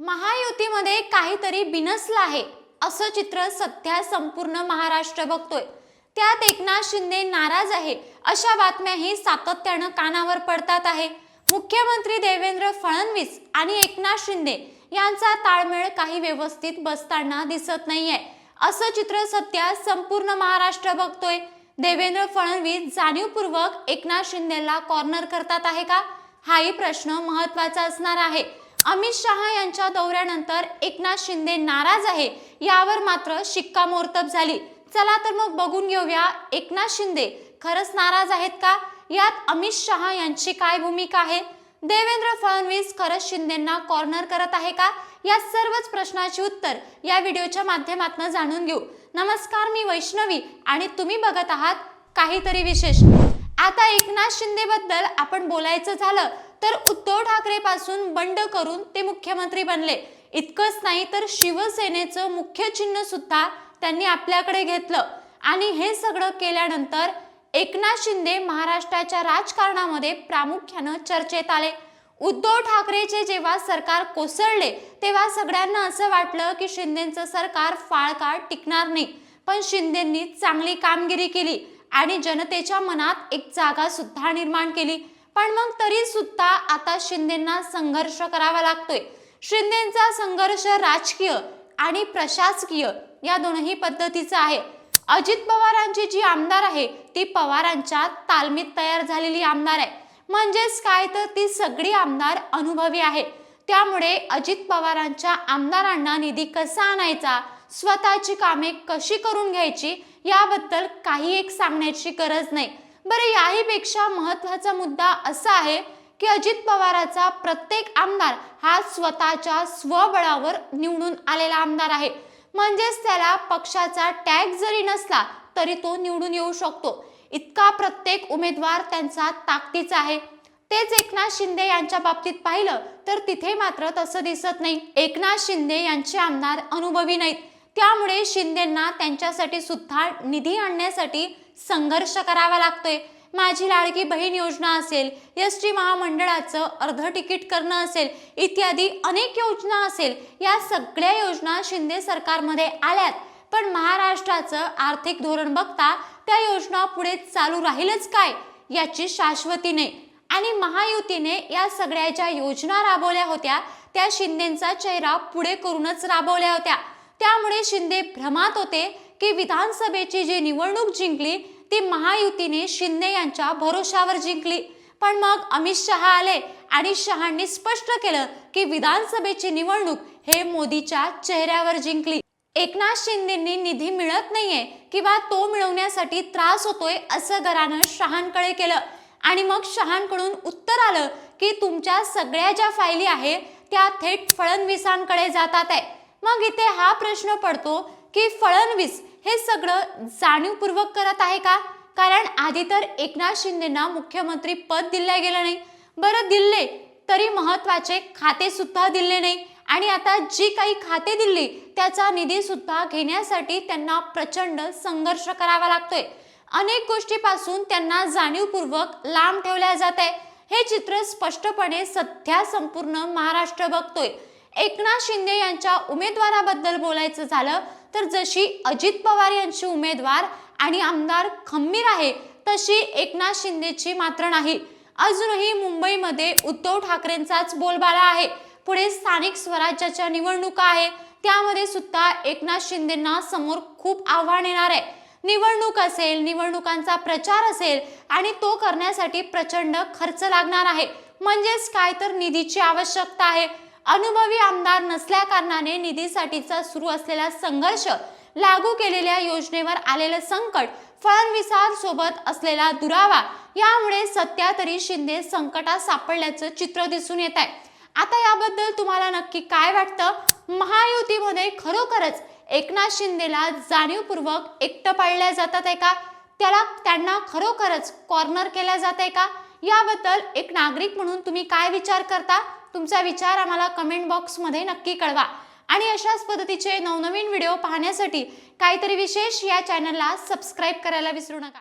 महायुतीमध्ये काहीतरी बिनसलं आहे असं चित्र सध्या संपूर्ण महाराष्ट्र बघतोय. त्यात एकनाथ शिंदे नाराज आहे अशा बातम्याही सातत्यानं कानावर पडतात आहे. मुख्यमंत्री देवेंद्र फडणवीस आणि एकनाथ शिंदे यांचा ताळमेळ काही व्यवस्थित बसताना दिसत नाहीये असं चित्र सध्या संपूर्ण महाराष्ट्र बघतोय. देवेंद्र फडणवीस जाणीवपूर्वक एकनाथ शिंदेला कॉर्नर करतात आहे का? हाही प्रश्न महत्त्वाचा असणार आहे. अमित शहा यांच्या दौऱ्यानंतर एकनाथ शिंदे नाराज आहे यावर मात्र शिक्कामोर्तब झाली. चला तर मग बघून घेऊया एकनाथ शिंदे खरंच नाराज आहेत का? यात अमित शहा यांची काय भूमिका आहे? देवेंद्र फडणवीस खरंच शिंदेंना कॉर्नर करत आहे का? या सर्वच प्रश्नाची उत्तर या व्हिडिओच्या माध्यमातून जाणून घेऊ. नमस्कार मी वैष्णवी आणि तुम्ही बघत आहात काहीतरी विशेष. आता एकनाथ शिंदे बद्दल आपण बोलायचं झालं तर उद्धव ठाकरे पासून बंड करून ते मुख्यमंत्री बनले. इतकंच नाही तर शिवसेनेचं मुख्य चिन्ह सुद्धा त्यांनी आपल्याकडे घेतलं. आणि हे सगळं केल्यानंतर एकनाथ शिंदे महाराष्ट्राच्या राजकारणामध्ये प्रामुख्यानं चर्चेत आले. उद्धव ठाकरेचे जेव्हा सरकार कोसळले तेव्हा सगळ्यांना असं वाटलं की शिंदेचं सरकार फाळ काळ टिकणार नाही. पण शिंदेंनी चांगली कामगिरी केली. आणि जनतेच्या मनात एक जागा सुद्धा निर्माण केली. पण मग तरी सुद्धा आता शिंदेंना संघर्ष करावा लागतोय. शिंदेचा संघर्ष राजकीय आणि प्रशासकीय या दोनही पद्धतीचा आहे. अजित पवारांची जी आमदार आहे ती पवारांच्या तालमीत तयार झालेली आमदार आहे. म्हणजेच काय तर ती सगळी आमदार अनुभवी आहे. त्यामुळे अजित पवारांच्या आमदारांना निधी कसा आणायचा? स्वतःची कामे कशी करून घ्यायची याबद्दल काही एक सांगण्याची गरज नाही. बरं याहीपेक्षा महत्त्वाचा मुद्दा असा आहे की अजित पवाराचा प्रत्येक आमदार हा स्वतःच्या स्वबळावर निवडून आलेला आमदार आहे. म्हणजेच त्याला पक्षाचा टॅग जरी नसला तरी तो निवडून येऊ शकतो. इतका प्रत्येक उमेदवार त्यांचा ताकदीचा आहे. तेच एकनाथ शिंदे यांच्या बाबतीत पाहिलं तर तिथे मात्र तसं दिसत नाही. एकनाथ शिंदे यांचे आमदार अनुभवी नाहीत. त्यामुळे शिंदेंना त्यांच्यासाठी सुद्धा निधी आणण्यासाठी संघर्ष करावा लागतोय. माझी लाडकी बहीण योजना असेल एस टी महामंडळाचं अर्ध तिकीट करणं असेल इत्यादी अनेक योजना असेल या सगळ्या योजना शिंदे सरकारमध्ये आल्यात. पण महाराष्ट्राचं आर्थिक धोरण बघता त्या योजना पुढे चालू राहीलच काय याची शाश्वती नाही. आणि महायुतीने या सगळ्या ज्या योजना राबवल्या होत्या त्या शिंदेचा चेहरा पुढे करूनच राबवल्या होत्या. त्यामुळे शिंदे भ्रमात होते की विधानसभेची जी निवडणूक जिंकली ती महायुतीने शिंदे यांच्या भरोशावर जिंकली. पण मग अमित शहा आले आणि शहांनी स्पष्ट केलं की विधानसभेची निवडणूक हे मोदीच्या चेहऱ्यावर जिंकली. एकनाथ शिंदेंनी निधी मिळत नाहीये किंवा तो मिळवण्यासाठी त्रास होतोय असं घरानं शहांकडे केलं. आणि मग शहांकडून उत्तर आलं की तुमच्या सगळ्या ज्या फायली आहे त्या थेट फडणवीसांकडे जातात आहे. मग इथे हा प्रश्न पडतो की फडणवीस हे सगळं जाणीवपूर्वक करत आहे का? कारण आधी तर एकनाथ शिंदेना मुख्यमंत्री पद दिलं गेलं नाही. बरं दिले तरी महत्त्वाचे खाते सुद्धा दिले नाही. आणि आता जी काही खाते दिली त्याचा निधी सुद्धा घेण्यासाठी त्यांना प्रचंड संघर्ष करावा लागतोय. अनेक गोष्टीपासून त्यांना जाणीवपूर्वक लांब ठेवल्या जात आहे. हे चित्र स्पष्टपणे सध्या संपूर्ण महाराष्ट्र बघतोय. एकनाथ शिंदे यांच्या उमेदवाराबद्दल बोलायचं झालं तर जशी अजित पवार यांची उमेदवार आणि आमदार खंबीर आहे तशी एकनाथ शिंदेची मात्र नाही. अजूनही मुंबईमध्ये उद्धव ठाकरेंचाच बोलबाला आहे. पुढे स्थानिक स्वराज्याच्या निवडणुका आहे. त्यामध्ये सुद्धा एकनाथ शिंदेना समोर खूप आव्हान येणार आहे. निवडणूक असेल निवडणुकांचा प्रचार असेल आणि तो करण्यासाठी प्रचंड खर्च लागणार आहे. म्हणजेच काय तर निधीची आवश्यकता आहे. अनुभवी आमदार नसल्या कारणाने निधीसाठीचा सुरू असलेला संघर्ष लागू केलेल्या योजनेवर आलेलं संकट फडणवीसांसोबत असलेला दुरावा यामुळे सध्या तरी शिंदे संकटात सापडल्याचं चित्र दिसून येत आहे. आता याबद्दल तुम्हाला नक्की काय वाटतं? महायुतीमध्ये खरोखरच एकनाथ शिंदेला जाणीवपूर्वक एकटं पाडल्या जातात आहे का? त्याला त्यांना खरोखरच कॉर्नर केल्या जात आहे का? याबद्दल एक नागरिक म्हणून तुम्ही काय विचार करता? तुमचा विचार आम्हाला कमेंट बॉक्समध्ये नक्की कळवा. आणि अशाच पद्धतीचे नवनवीन व्हिडिओ पाहण्यासाठी काहीतरी विशेष या चॅनलला सबस्क्राईब करायला विसरू नका.